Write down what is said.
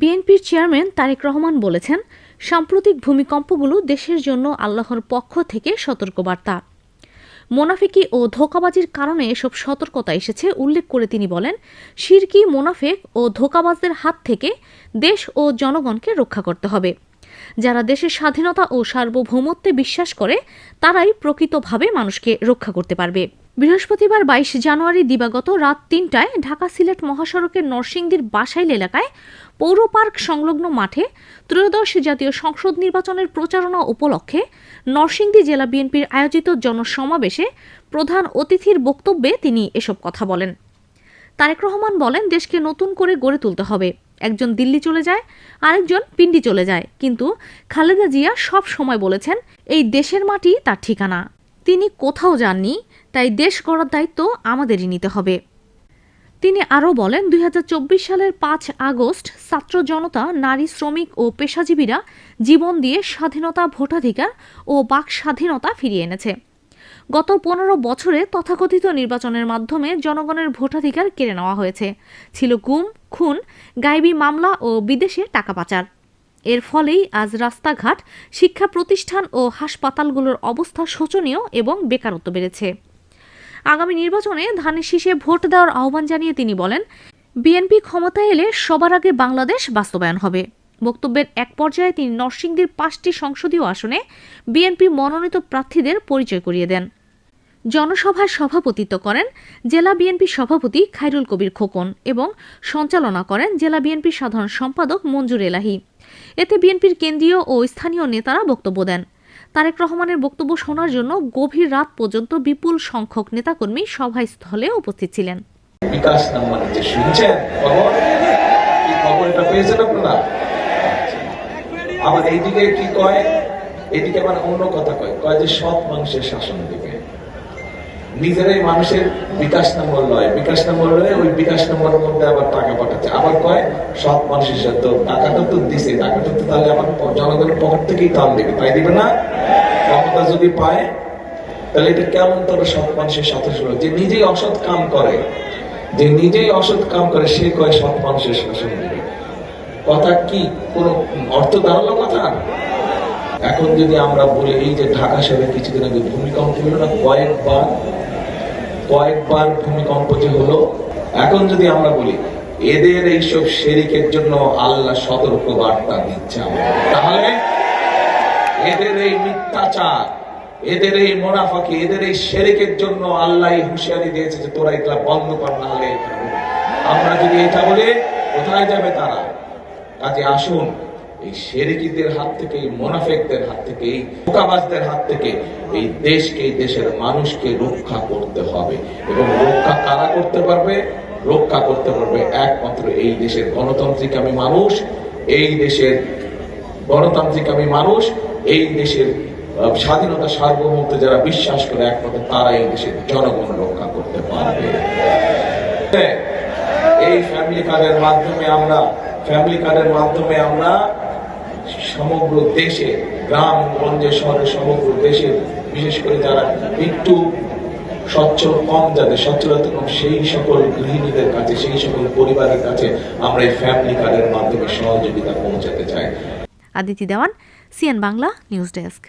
বিএনপির চেয়ারম্যান তারেক রহমান বলেছেন, সাম্প্রতিক ভূমিকম্পগুলো দেশের জন্য আল্লাহর পক্ষ থেকে সতর্কবার্তা। মোনাফিকি ও ধোকাবাজির কারণে এসব সতর্কতা এসেছে, উল্লেখ করে তিনি বলেন শিরকি মোনাফেক ও ধোকাবাজদের হাত থেকে দেশ ও জনগণকে রক্ষা করতে হবে। যারা দেশের স্বাধীনতা ও সার্বভৌমত্বে বিশ্বাস করে, তারাই প্রকৃতভাবে মানুষকে রক্ষা করতে পারবে। বৃহস্পতিবার বাইশ জানুয়ারি দিবাগত রাত তিনটায় ঢাকা সিলেট মহাসড়কের নরসিংদীর বাসাইল এলাকায় পৌর পার্ক সংলগ্ন মাঠে ত্রয়োদশ জাতীয় সংসদ নির্বাচনের প্রচারণা উপলক্ষে নরসিংদী জেলা বিএনপির আয়োজিত জনসমাবেশে প্রধান অতিথির বক্তব্যে তিনি এসব কথা বলেন। তারেক রহমান বলেন, দেশকে নতুন করে গড়ে তুলতে হবে। একজন দিল্লি চলে যায়, আরেকজন পিন্ডি চলে যায়। কিন্তু খালেদা জিয়া সব সময় বলেছেন, এই দেশের মাটি তার ঠিকানা। তিনি কোথাও যাননি, তাই দেশ গড়ার দায়িত্ব আমাদেরই নিতে হবে। তিনি আরও বলেন, দুই হাজার চব্বিশ সালের পাঁচ আগস্ট ছাত্র জনতা, নারী শ্রমিক ও পেশাজীবীরা জীবন দিয়ে স্বাধীনতা, ভোটাধিকার ও বাক স্বাধীনতা ফিরিয়ে এনেছে। গত পনেরো বছরে তথাকথিত নির্বাচনের মাধ্যমে জনগণের ভোটাধিকার কেড়ে নেওয়া হয়েছে। ছিল গুম, খুন গায়েবী মামলা ও বিদেশে টাকা পাচার। এর ফলেই আজ রাস্তাঘাট, শিক্ষা প্রতিষ্ঠান ও হাসপাতালগুলোর অবস্থা শোচনীয় এবং বেকারত্ব বেড়েছে। আগামী নির্বাচনে ধানের শীষে ভোট দেওয়ার আহ্বান জানিয়ে তিনি বলেন, বিএনপি ক্ষমতায় এলে সবার আগে বাংলাদেশ বাস্তবায়ন হবে। বক্তব্যের এক পর্যায়ে তিনি নরসিংদীর পাঁচটি সংসদীয় আসনে বিএনপি মনোনীত প্রার্থীদের পরিচয় করিয়ে দেন। জনসভায় সভাপতিত্ব করেন জেলা বিএনপি সভাপতি খাইরুল কবির খোকন এবং সঞ্চালনা করেন জেলা বিএনপির সাধারণ সম্পাদক মঞ্জুর এলাহি। এতে বিএনপির কেন্দ্রীয় ও স্থানীয় নেতারা বক্তব্য দেন। তারেক রহমানের বক্তব্য শোনার জন্য গভীর রাত পর্যন্ত বিপুল সংখ্যক নেতাকর্মী সভাস্থলে উপস্থিত ছিলেন। বিকাশ আবার এইদিকে কি কয়? এদিকে মানে অন্য কথা কয় কয় যে সৎ মানুষের শাসন দিবে নিজেরাই মানুষের বিকাশ নম্বর লয়। বিকাশ নম্বর লয় ওই বিকাশ নম্বরের মধ্যে আবার টাকা পাঠাচ্ছে। আবার কয়, সৎ মানুষের সাথে টাকাটা তো দিছে। টাকাটা তো তাহলে আমার জনগণের পকেট থেকেই টান দেবে। তাই দিবে না? ক্ষমতা যদি পায়, তাহলে এটা কেমন তোর সৎ মানুষের সাথে শুরু যে নিজেই অসৎ কাম করে। যে নিজেই অসৎ কাম করে, সে কয় সৎ মানুষের শাসন দিবে। কথা কি? কোন অর্থ দাঁড়াল কথা এখন যদি আমরা বলি, এই যে ঢাকা শহরে কিছুদিন আগে ভূমিকম্প হলো না, কয়েকবার কয়েকবার ভূমিকম্প যে হলো, এখন যদি আমরা বলি, এদের এইসব শেরিকের জন্য আল্লাহ সতর্ক বার্তা দিচ্ছে তাহলে এদের এই মিথ্যাচার, এদের এই মোনাফাকি, এদের এই শেরিকের জন্য আল্লাহ হুঁশিয়ারি দিয়েছে যে তোরা এগুলা বন্ধ কর, না হলে আমরা যদি এটা বলি, কোথায় যাবে তারা? কাজে আসুন। এই শেরিকিদের হাত থেকে, এই মোনাফেকদের হাত থেকে, এই ধোকাবাজদের হাত থেকে এই দেশকে, এই দেশের মানুষকে রক্ষা করতে হবে। এবং রক্ষা কারা করতে পারবে? রক্ষা করতে পারবে একমাত্র এই দেশের গণতান্ত্রিক আমি মানুষ, এই দেশের গণতান্ত্রিক আমি মানুষ, এই দেশের স্বাধীনতা সার্বভৌমত্ব যারা বিশ্বাস করে একমাত্র তারা এই দেশের জনগণ রক্ষা করতে পারবে। এই ফ্যামিলি কার্ডের মাধ্যমে আমরা ফ্যামিলি কার্ডের মাধ্যমে আমরা সমগ্র দেশে, গ্রাম গঞ্জে শহরে সমগ্র দেশে, বিশেষ করে যারা একটু সচ্ছল কম যাদের, সচ্ছলতা কম, সেই সকল গৃহিণীদের কাছে, সেই সকল পরিবারের কাছে আমরা এই ফ্যামিলি কার্ডের মাধ্যমে সহযোগিতা পৌঁছাতে চাই। Aditi Dewan, CN Bangla, news desk.